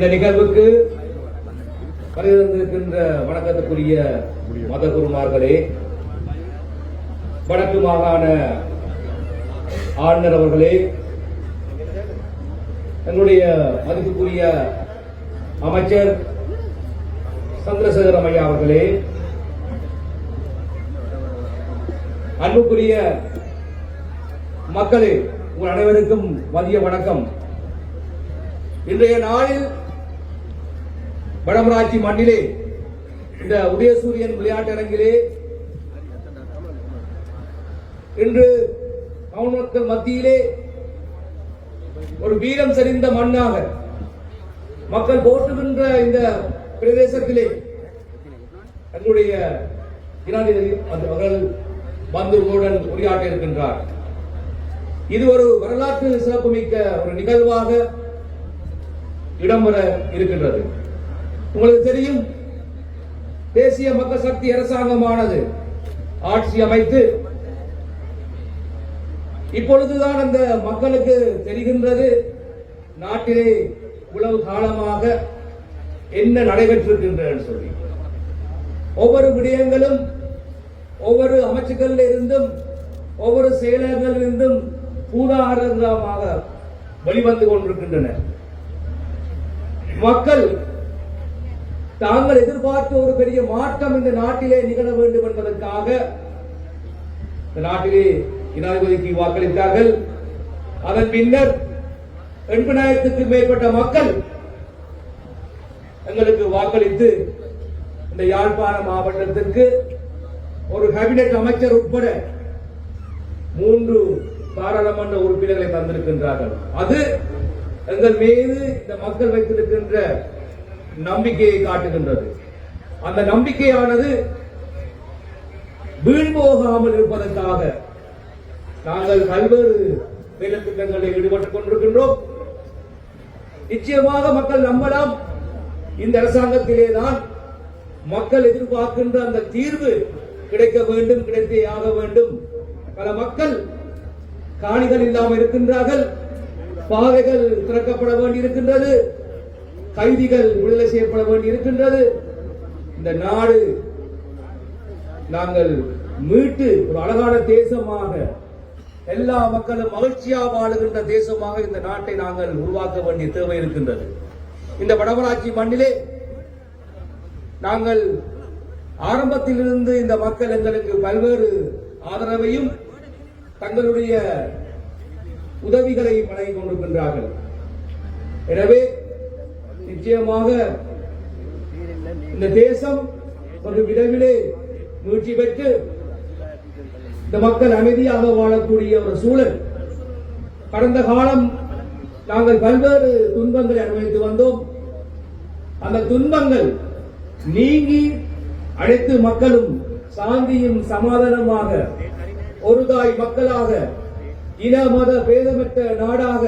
இந்த நிகழ்வுக்கு வருகின்றிருக்கின்ற வணக்கத்துக்குரிய மத குருமார்களே வடக்கு மாகாண ஆளுநர் அவர்களே எங்களுடைய மதிப்புக்குரிய அமைச்சர் சந்திரசேகரம் ஐயா அவர்களே அன்புக்குரிய மக்களே உங்கள் அனைவருக்கும் மதிய வணக்கம். இன்றைய நாளில் வடமராட்சி மண்ணிலே இந்த உதயசூரியன் விளையாட்டரங்கிலே இன்று தமிழ் மக்கள் மத்தியிலே ஒரு வீரம் செறிந்த மண்ணாக மக்கள் போற்றுகின்ற இந்த பிரதேசத்திலே தங்களுடைய ஜனாதிபதி அவர்கள் பந்துகளுடன் உரையாற்ற இருக்கின்றார். இது ஒரு வரலாற்று சிறப்புமிக்க ஒரு நிகழ்வாக இடம்பெற இருக்கின்றது. உங்களுக்கு தெரியும் தேசிய மக்கள் சக்தி அரசாங்கமானது ஆட்சி அமைத்து இப்பொழுதுதான் அந்த மக்களுக்கு தெரிகின்றது நாட்டிலே உளவு காலமாக என்ன நடைபெற்றிருக்கின்றது சொல்லி. ஒவ்வொரு விடயங்களும் ஒவ்வொரு அமைச்சுகளில் இருந்தும் ஒவ்வொரு செயலர்கள் இருந்தும் பூதாகரமாக வெளிவந்து கொண்டிருக்கின்றன. மக்கள் தாங்கள் எதிர்பார்த்த ஒரு பெரிய மாற்றம் இந்த நாட்டிலே நிகழ வேண்டும் என்பதற்காக இந்த நாட்டிலே ஜனாதிபதிக்கு வாக்களித்தார்கள். அதன் பின்னர் எண்பதாயிரத்துக்கும் மேற்பட்ட மக்கள் எங்களுக்கு வாக்களித்து இந்த யாழ்ப்பாண மாவட்டத்திற்கு ஒரு கேபினெட் அமைச்சர் உட்பட மூன்று பாராளுமன்ற உறுப்பினர்களை தந்திருக்கின்றார்கள். அது எங்கள் மீது இந்த மக்கள் வைத்திருக்கின்ற நம்பிக்கையை காட்டுகின்றது. அந்த நம்பிக்கையானது வீண் போகாமல் இருப்பதற்காக நாங்கள் பல்வேறு வேலை திட்டங்களில் ஈடுபட்டுக் கொண்டிருக்கின்றோம். நிச்சயமாக மக்கள் நம்பலாம். இந்த அரசாங்கத்திலே தான் மக்கள் எதிர்பார்க்கின்ற அந்த தீர்வு கிடைக்க வேண்டும் கிடைத்தே ஆக வேண்டும். பல மக்கள் காணிகள் இல்லாமல் இருக்கின்றார்கள். பாதைகள் திறக்கப்பட வேண்டியிருக்கின்றது. கைதிகள் விடுதலை செய்யப்பட வேண்டி இருக்கின்றது இந்த நாடு நாங்கள் மீட்டு ஒரு அழகான தேசமாக எல்லா மக்களும் மகிழ்ச்சியா வாழுகின்ற தேசமாக இந்த நாட்டை நாங்கள் உருவாக்க வேண்டிய தேவை இருக்கின்றது. இந்த வடமராட்சி மண்ணிலே நாங்கள் ஆரம்பத்திலிருந்து இந்த மக்கள் எங்களுக்கு பல்வேறு ஆதரவையும் தங்களுடைய உதவிகளை வழங்கிக் கொண்டிருக்கின்றார்கள். எனவே நிச்சயமாக இந்த தேசம் ஒரு விடவிலே மீழ்ச்சி பெற்று இந்த மக்கள் அமைதியாக வாழக்கூடிய ஒரு சூழல். கடந்த காலம் நாங்கள் பல்வேறு துன்பங்களை அனுபவித்து வந்தோம். அந்த துன்பங்கள் நீங்கி அனைத்து மக்களும் சாந்தியும் சமாதானமாக ஒரு தாய் மக்களாக இன மத பேதமற்ற நாடாக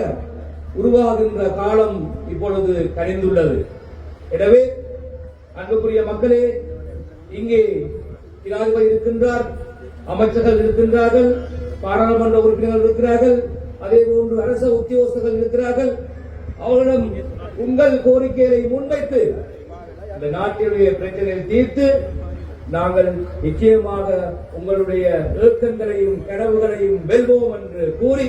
உருவாகின்ற காலம் இப்பொழுது கணிந்துள்ளது எனவே அன்புக்குரிய மக்களே இங்கே ஜனாதிபதி இருக்கின்றார் அமைச்சர்கள் இருக்கின்றார்கள் பாராளுமன்ற உறுப்பினர்கள் இருக்கிறார்கள் அதே போன்று அரச உத்தியோகஸ்தர்கள் இருக்கிறார்கள். அவர்களிடம் உங்கள் கோரிக்கைகளை முன்வைத்து இந்த நாட்டினுடைய பிரச்சனையை தீர்த்து நாங்கள் நிச்சயமாக உங்களுடைய ஏக்கங்களையும் கனவுகளையும் வெல்வோம் என்று கூறி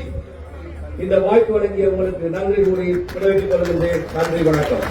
இந்த வாய்ப்பு வழங்கிய உங்களுக்கு நன்றி கூறி விளைவித்துக் கொள்கின்றேன். நன்றி வணக்கம்.